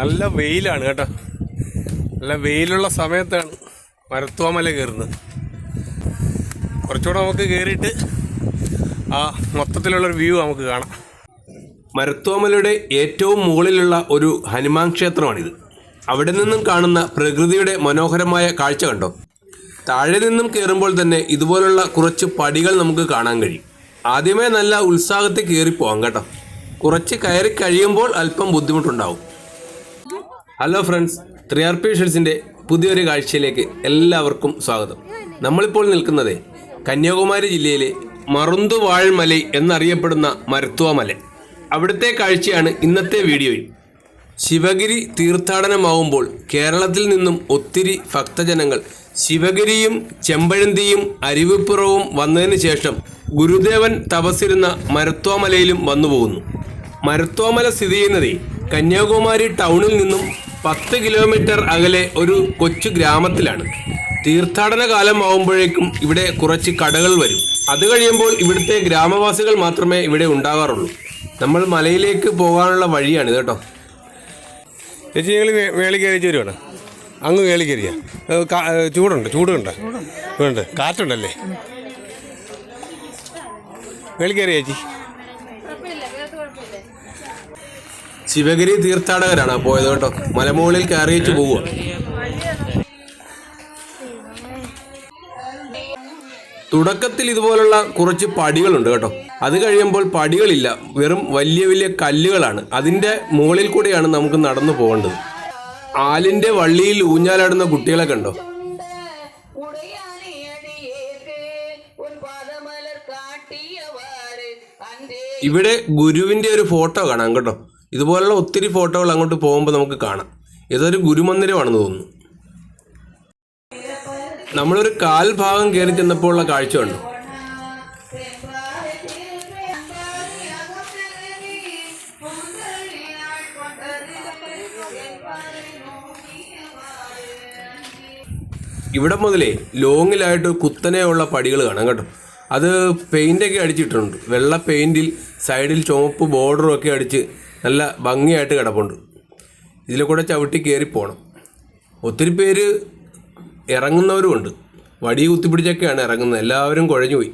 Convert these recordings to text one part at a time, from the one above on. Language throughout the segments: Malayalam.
നല്ല വെയിലാണ് കേട്ടോ. നല്ല വെയിലുള്ള സമയത്താണ് മരത്തുവാമല കയറുന്നത്. കുറച്ചുകൂടെ നമുക്ക് കയറിയിട്ട് ആ മൊത്തത്തിലുള്ളൊരു വ്യൂ നമുക്ക് കാണാം. മരത്തോമലയുടെ ഏറ്റവും മുകളിലുള്ള ഒരു ഹനുമാൻ ക്ഷേത്രമാണിത്. അവിടെ നിന്നും കാണുന്ന പ്രകൃതിയുടെ മനോഹരമായ കാഴ്ച കണ്ടോ? താഴെ നിന്നും കയറുമ്പോൾ തന്നെ ഇതുപോലുള്ള കുറച്ച് പടികൾ നമുക്ക് കാണാൻ കഴിയും. ആദ്യമേ നല്ല ഉത്സാഹത്തിൽ കയറിപ്പോവാം കേട്ടോ. കുറച്ച് കയറി കഴിയുമ്പോൾ അല്പം ബുദ്ധിമുട്ടുണ്ടാവും. Hello friends three R P ഷെഡ്സിന്റെ പുതിയൊരു കാഴ്ചയിലേക്ക് എല്ലാവർക്കും സ്വാഗതം. നമ്മളിപ്പോൾ നിൽക്കുന്നത് കന്യാകുമാരി ജില്ലയിലെ മറുന്തുവാഴ്മല എന്നറിയപ്പെടുന്ന മരുത്തുവ മല അവിടുത്തെ കാഴ്ചയാണ് ഇന്നത്തെ വീഡിയോയിൽ. ശിവഗിരി തീർത്ഥാടനമാവുമ്പോൾ കേരളത്തിൽ നിന്നും ഒത്തിരി ഭക്തജനങ്ങൾ ശിവഗിരിയും ചെമ്പഴന്തിയും അരുവിപ്പുറവും വന്നതിന് ശേഷം ഗുരുദേവൻ തപസ്സിരുന്ന മരത്തോമലയിലും വന്നുപോകുന്നു. മരത്തോമല സ്ഥിതി ചെയ്യുന്നത് കന്യാകുമാരി ടൗണിൽ നിന്നും പത്ത് കിലോമീറ്റർ അകലെ ഒരു കൊച്ചു ഗ്രാമത്തിലാണ്. തീർത്ഥാടന കാലം ആവുമ്പോഴേക്കും ഇവിടെ കുറച്ച് കടകൾ വരും. അത് കഴിയുമ്പോൾ ഇവിടുത്തെ ഗ്രാമവാസികൾ മാത്രമേ ഇവിടെ ഉണ്ടാകാറുള്ളൂ. നമ്മൾ മലയിലേക്ക് പോകാനുള്ള വഴിയാണ് കേട്ടോ. ചേച്ചി ഞങ്ങൾ വേളി കയറി വരുവാണ് അങ്ങ് വേളി കയറിയ. ചൂടുണ്ട് ചൂടുണ്ട്. ചൂടുണ്ട് കാറ്റുണ്ടല്ലേ. വേളി കയറി ചേച്ചി. ശിവഗിരി തീർത്ഥാടകരാണ് പോയത് കേട്ടോ. മലമുകളിൽ കയറിയിട്ട് പോവുക. തുടക്കത്തിൽ ഇതുപോലുള്ള കുറച്ച് പടികളുണ്ട് കേട്ടോ. അത് കഴിയുമ്പോൾ പടികളില്ല. വെറും വലിയ വലിയ കല്ലുകളാണ്. അതിന്റെ മുകളിൽ കൂടെയാണ് നമുക്ക് നടന്നു പോകേണ്ടത്. ആലിന്റെ വള്ളിയിൽ ഊഞ്ഞാലാടുന്ന കുട്ടികളെ കണ്ടോ? ഇവിടെ ഗുരുവിന്റെ ഒരു ഫോട്ടോ കാണാം കേട്ടോ. ഇതുപോലുള്ള ഒത്തിരി ഫോട്ടോകൾ അങ്ങോട്ട് പോകുമ്പോൾ നമുക്ക് കാണാം. ഇതൊരു ഗുരുമന്ദിരമാണെന്ന് തോന്നുന്നു. നമ്മളൊരു കാൽഭാഗം കയറി ചെന്നപ്പോൾ ഉള്ള കാഴ്ച കണ്ടു. ഇവിടെ മുതലേ ലോങ്ങിലായിട്ട് കുത്തനെയുള്ള പടികൾ കാണാം കേട്ടോ. അത് പെയിന്റൊക്കെ അടിച്ചിട്ടുണ്ട്. വെള്ള പെയിന്റിൽ സൈഡിൽ ചുവപ്പ് ബോർഡറും ഒക്കെ അടിച്ച് നല്ല ഭംഗിയായിട്ട് കിടപ്പുണ്ട്. ഇതിലെ കൂടെ ചവിട്ടി കയറി പോകണം ഒത്തിരി പേര് ഇറങ്ങുന്നവരുമുണ്ട്. വടി കുത്തിപ്പിടിച്ചൊക്കെയാണ് ഇറങ്ങുന്നത്. എല്ലാവരും കുഴഞ്ഞു പോയി.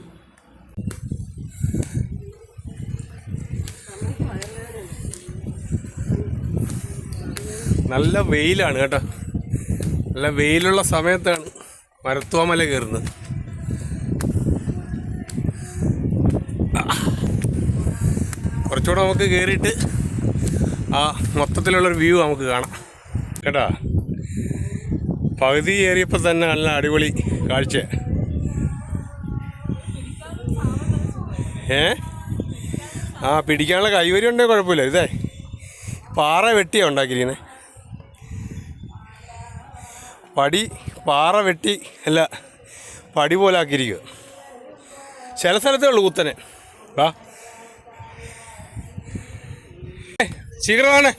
നല്ല വെയിലാണ് കേട്ടോ. നല്ല വെയിലുള്ള സമയത്താണ് മരത്തുവമല കയറുന്നത്. കുറച്ചുകൂടെ നമുക്ക് കയറിയിട്ട് ആ മൊത്തത്തിലുള്ളൊരു വ്യൂ നമുക്ക് കാണാം. കേട്ടോ? പകുതി ഏറിയപ്പോൾ തന്നെ നല്ല അടിപൊളി കാഴ്ച. ഏ? ആ പിടിക്കാനുള്ള കൈവരി ഉണ്ടെങ്കിൽ കുഴപ്പമില്ല. ഇതേ പാറ വെട്ടിയാണ് ഉണ്ടാക്കിയിരിക്കുന്നത് പടി പാറ വെട്ടി അല്ല പടി പോലെ ആക്കിയിരിക്കുക ചില സ്ഥലത്തേ ഉള്ളൂ കുത്തനെ. വാ. ശീഘ്രമാണ്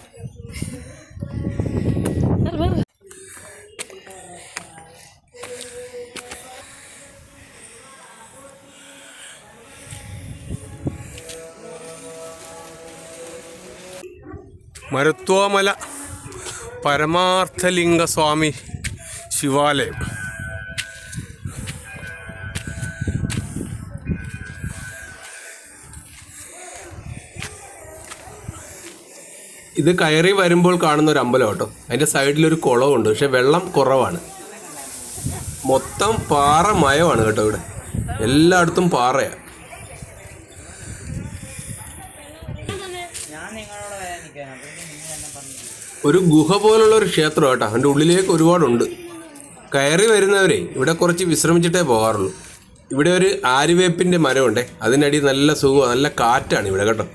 മരുത്വമല പരമാർത്ഥലിംഗ സ്വാമി ശിവാലയം. ഇത് കയറി വരുമ്പോൾ കാണുന്ന ഒരു അമ്പലം കേട്ടോ. അതിന്റെ സൈഡിലൊരു കുളമുണ്ട് പക്ഷെ വെള്ളം കുറവാണ്. മൊത്തം പാറ മയമാണ് കേട്ടോ ഇവിടെ. എല്ലായിടത്തും പാറയാണ് ഒരു ഗുഹ പോലുള്ള ഒരു ക്ഷേത്രം കേട്ടോ. അതിന്റെ ഉള്ളിലേക്ക് ഒരുപാടുണ്ട്. കയറി വരുന്നവരെ ഇവിടെ കുറച്ച് വിശ്രമിച്ചിട്ടേ പോകാറുള്ളൂ. ഇവിടെ ഒരു ആര്യവേപ്പിന്റെ മരമുണ്ടേ. അതിനടി നല്ല സുഖമാണ് നല്ല കാറ്റാണ് ഇവിടെ കേട്ടോ.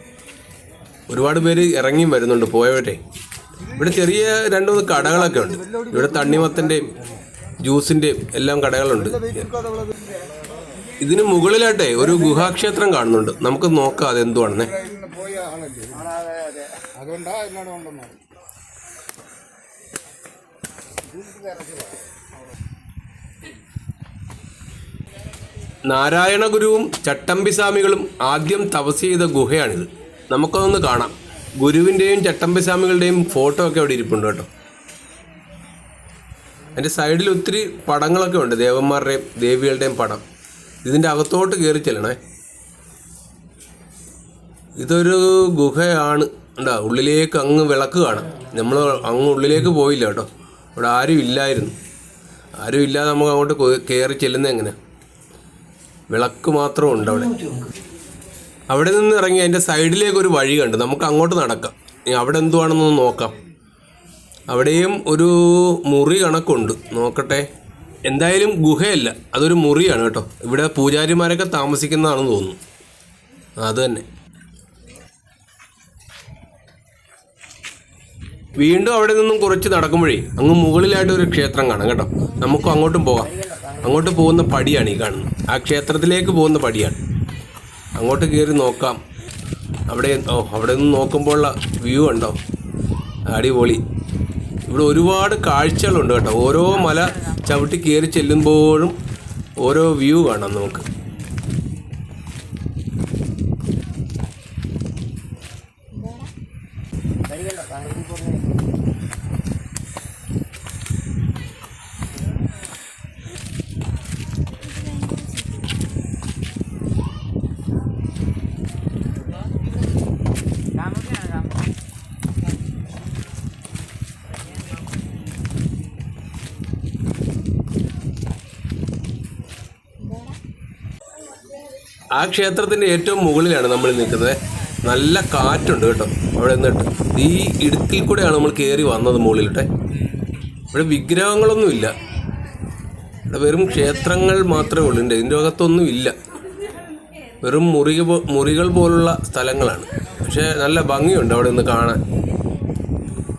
ഒരുപാട് പേര് ഇറങ്ങിയും വരുന്നുണ്ട് പോയവരെ. ഇവിടെ ചെറിയ രണ്ട് മൂന്ന് കടകളൊക്കെ ഉണ്ട്. ഇവിടെ തണ്ണിമത്തന്റെയും ജ്യൂസിന്റെയും എല്ലാം കടകളുണ്ട്. ഇതിന് മുകളിലാട്ടെ ഒരു ഗുഹാക്ഷേത്രം കാണുന്നുണ്ട്. നമുക്ക് നോക്കാം അതെന്തുവാണെന്നേ. നാരായണ ഗുരുവും ചട്ടമ്പി സ്വാമികളും ആദ്യം തപസ് ചെയ്ത ഗുഹയാണിത്. നമുക്കതൊന്ന് കാണാം. ഗുരുവിന്റെയും ചട്ടമ്പിസ്വാമികളുടെയും ഫോട്ടോ ഒക്കെ അവിടെ ഇരിപ്പുണ്ട് കേട്ടോ. അതിന്റെ സൈഡിൽ ഒത്തിരി പടങ്ങളൊക്കെ ഉണ്ട്. ദേവന്മാരുടെയും ദേവികളുടെയും പടം. ഇതിന്റെ അകത്തോട്ട് കയറി ചെല്ലണേ. ഇതൊരു ഗുഹയാണ്. ഉണ്ടാ ഉള്ളിലേക്ക് അങ്ങ് വിളക്ക് കാണാം. നമ്മൾ അങ്ങ് ഉള്ളിലേക്ക് പോയില്ല കേട്ടോ. ഇവിടെ ആരും ഇല്ലായിരുന്നു. ആരും ഇല്ലാതെ നമുക്ക് അങ്ങോട്ട് കയറി ചെല്ലുന്നത് എങ്ങനെ വിളക്ക് മാത്രം ഉണ്ട് അവിടെ. അവിടെ നിന്ന് ഇറങ്ങി അതിന്റെ സൈഡിലേക്ക് ഒരു വഴി കണ്ട്. നമുക്ക് അങ്ങോട്ട് നടക്കാം. അവിടെ എന്തുവാണെന്നൊന്ന് നോക്കാം. അവിടെയും ഒരു മുറി കണക്കുണ്ട്. നോക്കട്ടെ. എന്തായാലും ഗുഹയല്ല. അതൊരു മുറിയാണ് കേട്ടോ. ഇവിടെ പൂജാരിമാരൊക്കെ താമസിക്കുന്നതാണെന്ന് തോന്നുന്നു. അത് തന്നെ. വീണ്ടും അവിടെ നിന്നും കുറച്ച് നടക്കുമ്പോഴേ അങ്ങ് മുകളിലായിട്ട് ഒരു ക്ഷേത്രം കാണാം കേട്ടോ. നമുക്കും അങ്ങോട്ടും പോകാം അങ്ങോട്ട് പോകുന്ന പടിയാണ് ഈ കാണുന്നത്. ആ ക്ഷേത്രത്തിലേക്ക് പോകുന്ന പടിയാണ്. അങ്ങോട്ട് കയറി നോക്കാം. അവിടെ അവിടെ നിന്ന് നോക്കുമ്പോഴുള്ള വ്യൂ ഉണ്ടോ അടിപൊളി. ഇവിടെ ഒരുപാട് കാഴ്ചകളുണ്ട് കേട്ടോ. ഓരോ മല ചവിട്ടി കയറി ചെല്ലുമ്പോഴും ഓരോ വ്യൂ കാണാം നമുക്ക്. ആ ക്ഷേത്രത്തിന്റെ ഏറ്റവും മുകളിലാണ് നമ്മൾ നിൽക്കുന്നത്. നല്ല കാറ്റുണ്ട് കേട്ടോ. അവിടെ നിന്നിട്ട്. ഈ ഇടുക്കിൽ കൂടെയാണ് നമ്മൾ കയറി വന്നത് മുകളിലിട്ടെ. ഇവിടെ വിഗ്രഹങ്ങളൊന്നുമില്ല. ഇവിടെ വെറും ക്ഷേത്രങ്ങൾ മാത്രമേ ഉള്ളൂ. ഇതിന്റെ അകത്തൊന്നും ഇല്ല. വെറും മുറി മുറികൾ പോലുള്ള സ്ഥലങ്ങളാണ്. പക്ഷേ നല്ല ഭംഗിയുണ്ട് അവിടെ നിന്ന് കാണാൻ.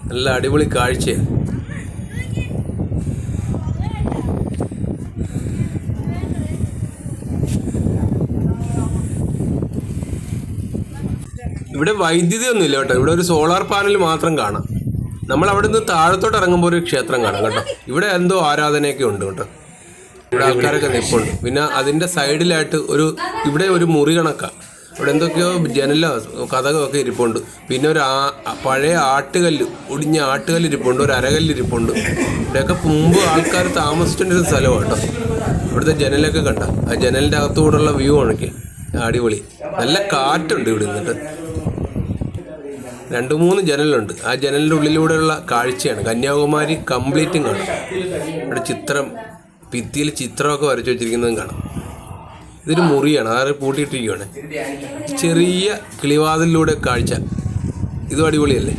നല്ല അടിപൊളി കാഴ്ചയാണ്. ഇവിടെ വൈദ്യുതി ഒന്നും ഇല്ല കേട്ടോ. ഇവിടെ ഒരു സോളാർ പാനൽ മാത്രം കാണാം. നമ്മൾ അവിടെ നിന്ന് താഴത്തോട്ട് ഇറങ്ങുമ്പോൾ ഒരു ക്ഷേത്രം കാണാം കേട്ടോ. ഇവിടെ എന്തോ ആരാധനയൊക്കെ ഉണ്ട് കേട്ടോ. ഇവിടെ ആൾക്കാരൊക്കെ നിൽപ്പുണ്ട്. പിന്നെ അതിന്റെ സൈഡിലായിട്ട് ഒരു ഇവിടെ ഒരു മുറി കണക്കാണ് ഇവിടെ എന്തൊക്കെയോ ജനലോ കഥകളൊക്കെ ഇരിപ്പുണ്ട്. പിന്നെ ഒരു ആ പഴയ ആട്ടുകല്ല് ഒടിഞ്ഞ ആട്ടുകല്ല് ഇരിപ്പുണ്ട്. ഒരു അരകല്ല് ഇരിപ്പുണ്ട്. ഇവിടെയൊക്കെ മുമ്പ് ആൾക്കാർ താമസിച്ചിട്ടൊരു സ്ഥലമാണ് കേട്ടോ. ഇവിടുത്തെ ജനലൊക്കെ കണ്ട. ആ ജനലിന്റെ അകത്തുകൂടെയുള്ള വ്യൂ ആണൊക്കെ. അടിപൊളി. നല്ല കാറ്റുണ്ട് ഇവിടെ നിന്നിട്ട്. രണ്ട് മൂന്ന് ജനലുണ്ട്. ആ ജനലിന്റെ ഉള്ളിലൂടെയുള്ള കാഴ്ചയാണ്. കന്യാകുമാരി കംപ്ലീറ്റും കാണാം ഇവിടെ ചിത്രം ഭിത്തിയിൽ ചിത്രമൊക്കെ വരച്ചു വെച്ചിരിക്കുന്നതും കാണാം. ഇതൊരു മുറിയാണ്. അതായത് പൂട്ടിയിട്ടിരിക്കുകയാണ് ചെറിയ കിളിവാതിലൂടെ കാഴ്ച. ഇതും അടിപൊളിയല്ലേ?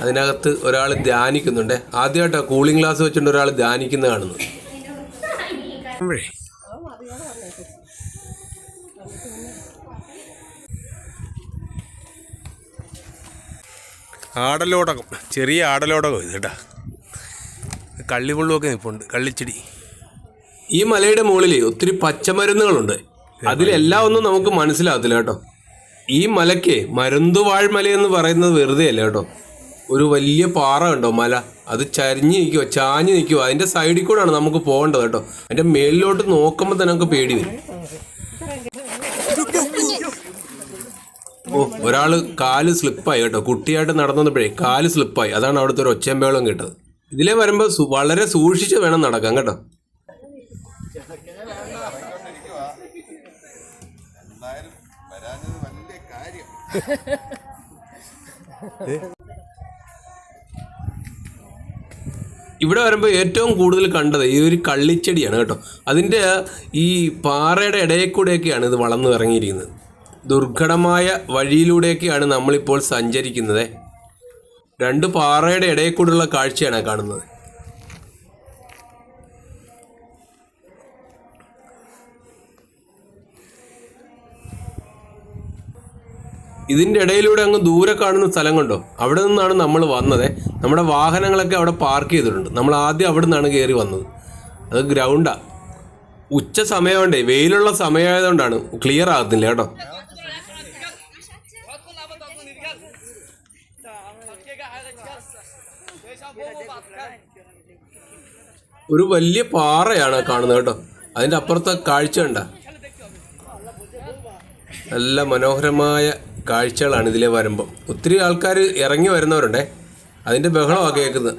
അതിനകത്ത് ഒരാൾ ധ്യാനിക്കുന്നുണ്ട്. ആദ്യമായിട്ടാണ് കൂളിംഗ് ഗ്ലാസ് വെച്ചുകൊണ്ട് ഒരാൾ ധ്യാനിക്കുന്ന കാണുന്നത്. ആടലോടകം. ചെറിയ ആടലോടകം ഇത് കേട്ടാ. കള്ളിമുള്ളുമൊക്കെ നിൽപ്പുണ്ട് കള്ളിച്ചെടി. ഈ മലയുടെ മുകളിൽ ഒത്തിരി പച്ചമരുന്നുകളുണ്ട്. അതിലെല്ലാം ഒന്നും നമുക്ക് മനസ്സിലാകത്തില്ല കേട്ടോ. ഈ മലയ്ക്ക് മരുന്തുവാഴ്മല എന്ന് പറയുന്നത് വെറുതെ അല്ല കേട്ടോ. ഒരു വലിയ പാറ കണ്ടോ? മല. അത് ചരിഞ്ഞ് നിൽക്കുമോ ചാഞ്ഞ് നിൽക്കുമോ അതിന്റെ സൈഡിൽ കൂടെയാണ് നമുക്ക് പോകേണ്ടത് കേട്ടോ. അതിന്റെ മേളിലോട്ട് നോക്കുമ്പോൾ തന്നെ നമുക്ക് പേടി വരും. ഓ ഒരാൾ കാൽ സ്ലിപ്പായി കേട്ടോ. കുട്ടിയായിട്ട് നടന്നപ്പോഴേ കാൽ സ്ലിപ്പായി. അതാണ് അവിടുത്തെ ഒരു ഒച്ചയമ്പേളം കേട്ടത്. ഇതിലെ വരുമ്പോൾ വളരെ സൂക്ഷിച്ച് വേണം നടക്കാൻ കേട്ടോ. ഇവിടെ വരുമ്പോൾ ഏറ്റവും കൂടുതൽ കണ്ടത് ഈ ഒരു കള്ളിച്ചെടിയാണ് കേട്ടോ. അതിന്റെ ഈ പാറയുടെ ഇടയിൽ കൂടെയൊക്കെയാണ് ഇത് വളർന്നു ഇറങ്ങിയിരിക്കുന്നത്. ദുർഘടമായ വഴിയിലൂടെയൊക്കെയാണ് നമ്മളിപ്പോൾ സഞ്ചരിക്കുന്നത്. രണ്ട് പാറയുടെ ഇടയിൽ കൂടെയുള്ള കാഴ്ചയാണ് കാണുന്നത്. ഇതിന്റെ ഇടയിലൂടെ അങ്ങ് ദൂരെ കാണുന്ന സ്ഥലം അവിടെ നിന്നാണ് നമ്മൾ വന്നത്. നമ്മുടെ വാഹനങ്ങളൊക്കെ അവിടെ പാർക്ക് ചെയ്തിട്ടുണ്ട്. നമ്മൾ ആദ്യം അവിടെ നിന്നാണ് കയറി വന്നത്. അത് ഗ്രൗണ്ടാണ് ഉച്ച സമയമുണ്ടേ വെയിലുള്ള സമയമായതുകൊണ്ടാണ്. ക്ലിയർ ആകുന്നില്ല കേട്ടോ. ഒരു വലിയ പാറയാണ് കാണുന്നത് കേട്ടോ. അതിന്റെ അപ്പുറത്തെ കാഴ്ച ഉണ്ട നല്ല മനോഹരമായ കാഴ്ചകളാണ് ഇതിലെ വരുമ്പം. ഒത്തിരി ആൾക്കാർ ഇറങ്ങി വരുന്നവരുണ്ടേ. അതിന്റെ ബഹളമാണ് കേൾക്കുന്നത്.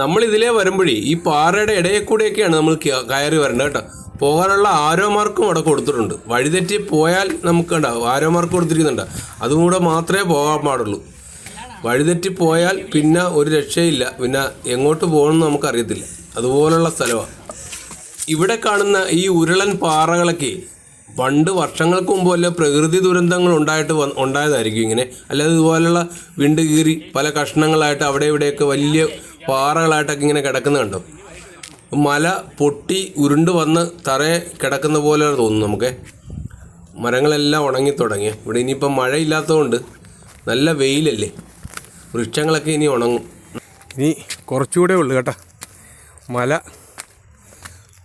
നമ്മൾ ഇതിലേ വരുമ്പോഴേ ഈ പാറയുടെ ഇടയിൽ കൂടെയൊക്കെയാണ് നമ്മൾ കയറി വരേണ്ടത് കേട്ടോ. പോകാനുള്ള ആരോ മാർക്കും അവിടെ കൊടുത്തിട്ടുണ്ട്. വഴിതെറ്റി പോയാൽ നമുക്ക് ഉണ്ടാവും ആരോ മാർക്ക് കൊടുത്തിരിക്കുന്നുണ്ട്. അതും കൂടെ മാത്രമേ പോകാൻ പാടുള്ളൂ. വഴിതെറ്റി പോയാൽ പിന്നെ ഒരു രക്ഷയില്ല. പിന്നെ എങ്ങോട്ട് പോകണമെന്ന് നമുക്കറിയത്തില്ല. അതുപോലുള്ള സ്ഥലമാണ്. ഇവിടെ കാണുന്ന ഈ ഉരുളൻ പാറകളൊക്കെ പണ്ട് വർഷങ്ങൾക്ക് മുമ്പ് വല്ല പ്രകൃതി ദുരന്തങ്ങൾ ഉണ്ടായിട്ട് ഉണ്ടായതായിരിക്കും ഇങ്ങനെ. അല്ലാതെ ഇതുപോലുള്ള വിണ്ട് കീറി പല കഷ്ണങ്ങളായിട്ട് അവിടെ ഇവിടെയൊക്കെ വലിയ പാറകളായിട്ടൊക്കെ ഇങ്ങനെ കിടക്കുന്ന കണ്ടോ? മല പൊട്ടി ഉരുണ്ട് വന്ന് തറയെ കിടക്കുന്ന പോലെ തോന്നുന്നു നമുക്ക്. മരങ്ങളെല്ലാം ഉണങ്ങി തുടങ്ങി. ഇവിടെ ഇനിയിപ്പം മഴയില്ലാത്തതുകൊണ്ട് നല്ല വെയിലല്ലേ? വൃക്ഷങ്ങളൊക്കെ ഇനി ഉണങ്ങും. ഇനി കുറച്ചുകൂടെ ഉള്ളു കേട്ടോ. മല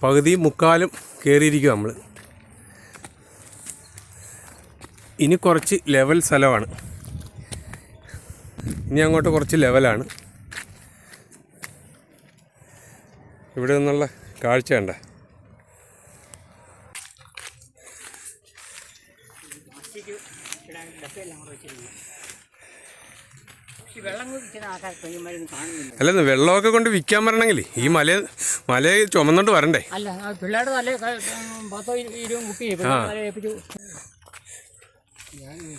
പകുതി മുക്കാലും കയറിയിരിക്കും നമ്മൾ ഇനി കുറച്ച് ലെവൽ സ്ഥലമാണ്. ഇനി അങ്ങോട്ട് കുറച്ച് ലെവലാണ്. ഇവിടെ നിന്നുള്ള കാഴ്ച കണ്ടേ. അല്ലെന്ന് വെള്ളമൊക്കെ കൊണ്ട് വിൽക്കാൻ വരണമെങ്കിൽ ഈ മല മല ചുമന്നോണ്ട് വരണ്ടേ? അല്ല ആ പിള്ളേരുടെ പത്തോ ഇരുപതും കുപ്പി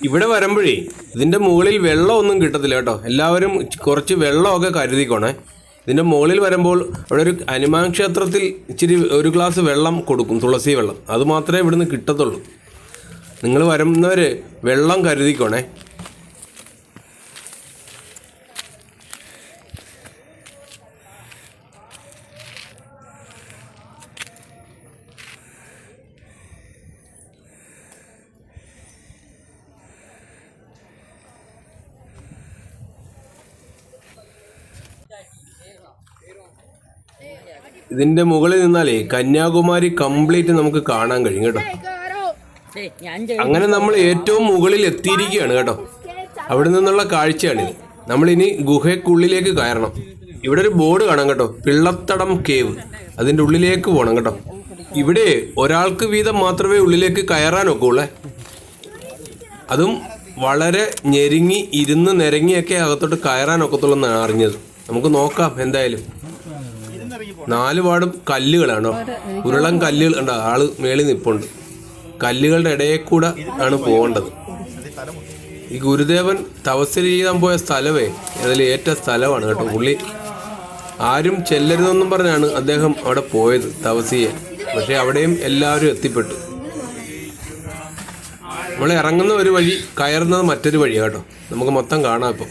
ഇവിടെ വരുമ്പോഴേ ഇതിന്റെ മുകളിൽ വെള്ളം ഒന്നും കിട്ടത്തില്ല കേട്ടോ. എല്ലാവരും കുറച്ച് വെള്ളമൊക്കെ കരുതിക്കോണേ. ഇതിന്റെ മുകളിൽ വരുമ്പോൾ അവിടെ ഒരു അനുമാൻ ക്ഷേത്രത്തിൽ ഇച്ചിരി ഒരു ഗ്ലാസ് വെള്ളം കൊടുക്കും തുളസി വെള്ളം. അത് മാത്രമേ ഇവിടുന്ന് കിട്ടത്തുള്ളൂ. നിങ്ങൾ വരുന്നവർ വെള്ളം കരുതിക്കോണേ. ഇതിന്റെ മുകളിൽ നിന്നാലേ കന്യാകുമാരി കംപ്ലീറ്റ് നമുക്ക് കാണാൻ കഴിയും കേട്ടോ. അങ്ങനെ നമ്മൾ ഏറ്റവും മുകളിൽ എത്തിയിരിക്കുകയാണ് കേട്ടോ. അവിടെ നിന്നുള്ള കാഴ്ചയാണിത്. നമ്മളിനി ഗുഹയ്ക്കുള്ളിലേക്ക് കയറണം. ഇവിടെ ഒരു ബോർഡ് കാണാം കേട്ടോ. പിള്ളത്തടം കേവ്. അതിന്റെ ഉള്ളിലേക്ക് പോകണം കേട്ടോ. ഇവിടെ ഒരാൾക്ക് വീതം മാത്രമേ ഉള്ളിലേക്ക് കയറാനൊക്കുള്ളേ അതും വളരെ ഞെരുങ്ങി ഇരുന്ന് നിരങ്ങിയൊക്കെ അകത്തോട്ട് കയറാനൊക്കത്തുള്ളൂ എന്നാണ് അറിഞ്ഞത്. നമുക്ക് നോക്കാം എന്തായാലും. നാല് പാടും കല്ലുകളാണോ ഉരുളൻ കല്ലുകൾ ഉണ്ടോ ആൾ മേളിൽ നിപ്പുണ്ട്. കല്ലുകളുടെ ഇടയിൽ കൂടെ ആണ് പോകേണ്ടത്. ഈ ഗുരുദേവൻ തപസ് ചെയ്യാൻ പോയ സ്ഥലമേ അതിൽ ഏറ്റ സ്ഥലമാണ് കേട്ടോ. പുള്ളി ആരും ചെല്ലരുതെന്നും പറഞ്ഞാണ് അദ്ദേഹം അവിടെ പോയത് തപസ് ചെയ്യാൻ പക്ഷെ അവിടെയും എല്ലാവരും എത്തിപ്പെട്ടു. നമ്മൾ ഇറങ്ങുന്ന ഒരു വഴി കയറുന്നത് മറ്റൊരു വഴിയാണ് കേട്ടോ. നമുക്ക് മൊത്തം കാണാം ഇപ്പം.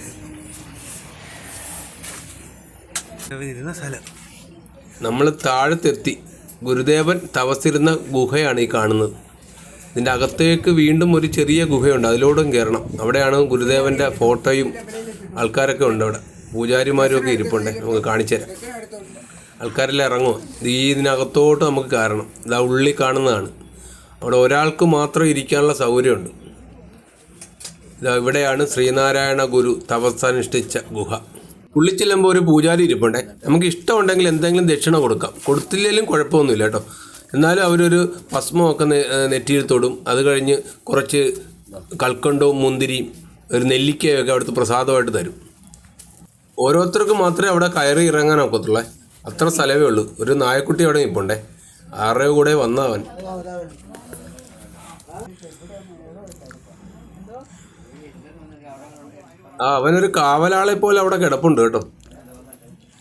നമ്മൾ താഴത്തെത്തി. ഗുരുദേവൻ തവസിരുന്ന ഗുഹയാണ് ഈ കാണുന്നത്. ഇതിന്റെ അകത്തേക്ക് വീണ്ടും ഒരു ചെറിയ ഗുഹയുണ്ട്. അതിലൂടെ കയറണം. അവിടെയാണ് ഗുരുദേവന്റെ ഫോട്ടോയും ആൾക്കാരൊക്കെ ഉണ്ട് അവിടെ. പൂജാരിമാരും ഒക്കെ ഇരിപ്പുണ്ട്. നമുക്ക് കാണിച്ചു തരാം. ആൾക്കാരെല്ലാം ഇറങ്ങുക ഈ ഇതിനകത്തോട്ട് നമുക്ക് കയറണം. ഇതാ ഉള്ളിൽ കാണുന്നതാണ്. അവിടെ ഒരാൾക്ക് മാത്രം ഇരിക്കാനുള്ള സൗകര്യമുണ്ട്. ഇതാ ഇവിടെയാണ് ശ്രീനാരായണ ഗുരു തപസ്സനുഷ്ഠിച്ച ഗുഹ. ഉള്ളിൽ ചെല്ലുമ്പോൾ ഒരു പൂജാരി ഇരിപ്പുണ്ടേ. നമുക്ക് ഇഷ്ടമുണ്ടെങ്കിൽ എന്തെങ്കിലും ദക്ഷിണ കൊടുക്കാം. കൊടുത്തില്ലെങ്കിലും കുഴപ്പമൊന്നുമില്ല കേട്ടോ. എന്നാലും അവരൊരു ഭസ്മമൊക്കെ നെറ്റിയിൽ അത് കഴിഞ്ഞ് കുറച്ച് കൽക്കണ്ടവും മുന്തിരിയും ഒരു നെല്ലിക്കയൊക്കെ അവിടുത്തെ പ്രസാദമായിട്ട് തരും. ഓരോരുത്തർക്കും മാത്രമേ അവിടെ കയറി ഇറങ്ങാൻ ഒക്കത്തുള്ളേ. അത്ര സ്ഥലമേ ഉള്ളൂ. ഒരു നായക്കുട്ടി അവിടെ നിൽപ്പുണ്ടേ. ആരുടെ കൂടെ വന്നവൻ. ആ അവനൊരു കാവലാളെ പോലെ അവിടെ കിടപ്പുണ്ട് കേട്ടോ.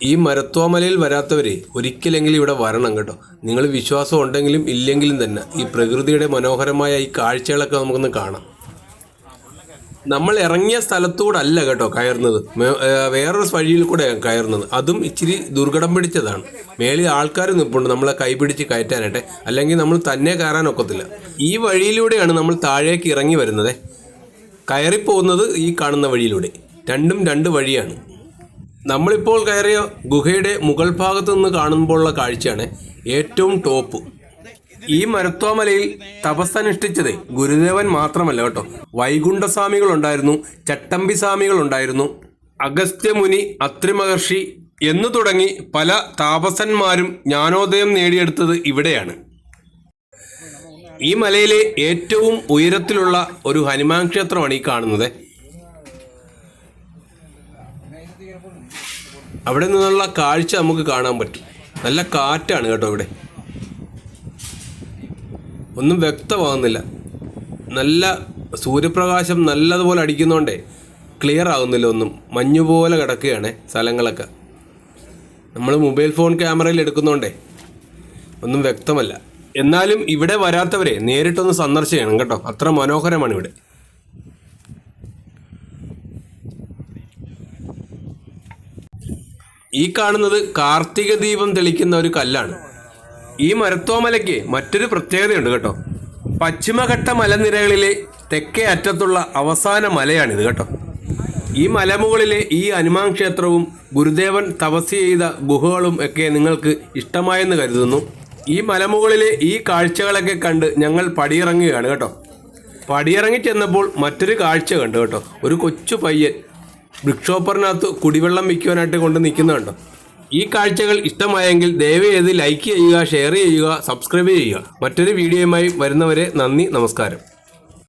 ഈ മരത്വാമലയിൽ വരാത്തവരെ ഒരിക്കലെങ്കിലും ഇവിടെ വരണം കേട്ടോ. നിങ്ങൾ വിശ്വാസം ഉണ്ടെങ്കിലും ഇല്ലെങ്കിലും തന്നെ ഈ പ്രകൃതിയുടെ മനോഹരമായ ഈ കാഴ്ചകളൊക്കെ നമുക്കൊന്ന് കാണാം. നമ്മൾ ഇറങ്ങിയ സ്ഥലത്തൂടെ അല്ല കേട്ടോ കയറുന്നത്. വേറൊരു വഴിയിൽ കൂടെ കയറുന്നത്. അതും ഇച്ചിരി ദുർഘടം പിടിച്ചതാണ്. മേളിൽ ആൾക്കാർ നിൽപ്പുണ്ട് നമ്മളെ കൈപിടിച്ച് കയറ്റാനായിട്ട്. അല്ലെങ്കിൽ നമ്മൾ തന്നെ കയറാൻ ഒക്കത്തില്ല. ഈ വഴിയിലൂടെയാണ് നമ്മൾ താഴേക്ക് ഇറങ്ങി വരുന്നത്. കയറിപ്പോകുന്നത് ഈ കാണുന്ന വഴിയിലൂടെ. രണ്ടും രണ്ട് വഴിയാണ്. നമ്മളിപ്പോൾ കയറിയ ഗുഹയുടെ മുകൾ ഭാഗത്തു നിന്ന് കാണുമ്പോഴുള്ള കാഴ്ചയാണ് ഏറ്റവും ടോപ്പ്. ഈ മരുത്വാമലയിൽ തപസ്സനുഷ്ഠിച്ചത് ഗുരുദേവൻ മാത്രമല്ല കേട്ടോ. വൈകുണ്ഠസ്വാമികൾ ഉണ്ടായിരുന്നു ചട്ടമ്പി സ്വാമികൾ ഉണ്ടായിരുന്നു അഗസ്ത്യമുനി അത്രിമഹർഷി എന്നു തുടങ്ങി പല താപസന്മാരും ജ്ഞാനോദയം നേടിയെടുത്തത് ഇവിടെയാണ്. ഈ മലയിലെ ഏറ്റവും ഉയരത്തിലുള്ള ഒരു ഹനുമാൻ ക്ഷേത്രമാണ് ഈ കാണുന്നത്. അവിടെ നിന്നുള്ള കാഴ്ച നമുക്ക് കാണാൻ പറ്റും. നല്ല കാറ്റാണ് കേട്ടോ ഇവിടെ. ഒന്നും വ്യക്തമാകുന്നില്ല. നല്ല സൂര്യപ്രകാശം നല്ലതുപോലെ അടിക്കുന്നതുകൊണ്ടേ ക്ലിയർ ആകുന്നില്ല ഒന്നും. മഞ്ഞുപോലെ കിടക്കുകയാണ് സ്ഥലങ്ങളൊക്കെ. നമ്മൾ മൊബൈൽ ഫോൺ ക്യാമറയിൽ എടുക്കുന്നതുകൊണ്ടേ ഒന്നും വ്യക്തമല്ല. എന്നാലും ഇവിടെ വരാത്തവരെ നേരിട്ടൊന്ന് സന്ദർശിക്കണം കേട്ടോ. അത്ര മനോഹരമാണ് ഇവിടെ. ഈ കാണുന്നത് കാർത്തിക ദീപം തെളിക്കുന്ന ഒരു കല്ലാണ്. ഈ മരത്തോമലയ്ക്ക് മറ്റൊരു പ്രത്യേകതയുണ്ട് കേട്ടോ. പശ്ചിമഘട്ട മലനിരകളിലെ തെക്കേ അറ്റത്തുള്ള അവസാന മലയാണിത് കേട്ടോ. ഈ മലമുകളിലെ ഈ ഹനുമാൻ ക്ഷേത്രവും ഗുരുദേവൻ തപസ് ചെയ്ത ഗുഹകളും ഒക്കെ നിങ്ങൾക്ക് ഇഷ്ടമായെന്ന് കരുതുന്നു. ഈ മലമുകളിലെ ഈ കാഴ്ചകളൊക്കെ കണ്ട് ഞങ്ങൾ പടിയിറങ്ങുകയാണ് കേട്ടോ. പടിയിറങ്ങി ചെന്നപ്പോൾ മറ്റൊരു കാഴ്ച കണ്ടു കേട്ടോ. ഒരു കൊച്ചു പയ്യൻ വൃക്ഷോപ്പറിനകത്ത് കുടിവെള്ളം വിൽക്കുവാനായിട്ട് കൊണ്ട് നിൽക്കുന്നുണ്ടോ ഈ കാഴ്ചകൾ ഇഷ്ടമായെങ്കിൽ ദയവേത് ലൈക്ക് ചെയ്യുക ഷെയർ ചെയ്യുക സബ്സ്ക്രൈബ് ചെയ്യുക. മറ്റൊരു വീഡിയോയുമായി വരുന്നവരെ നന്ദി നമസ്കാരം.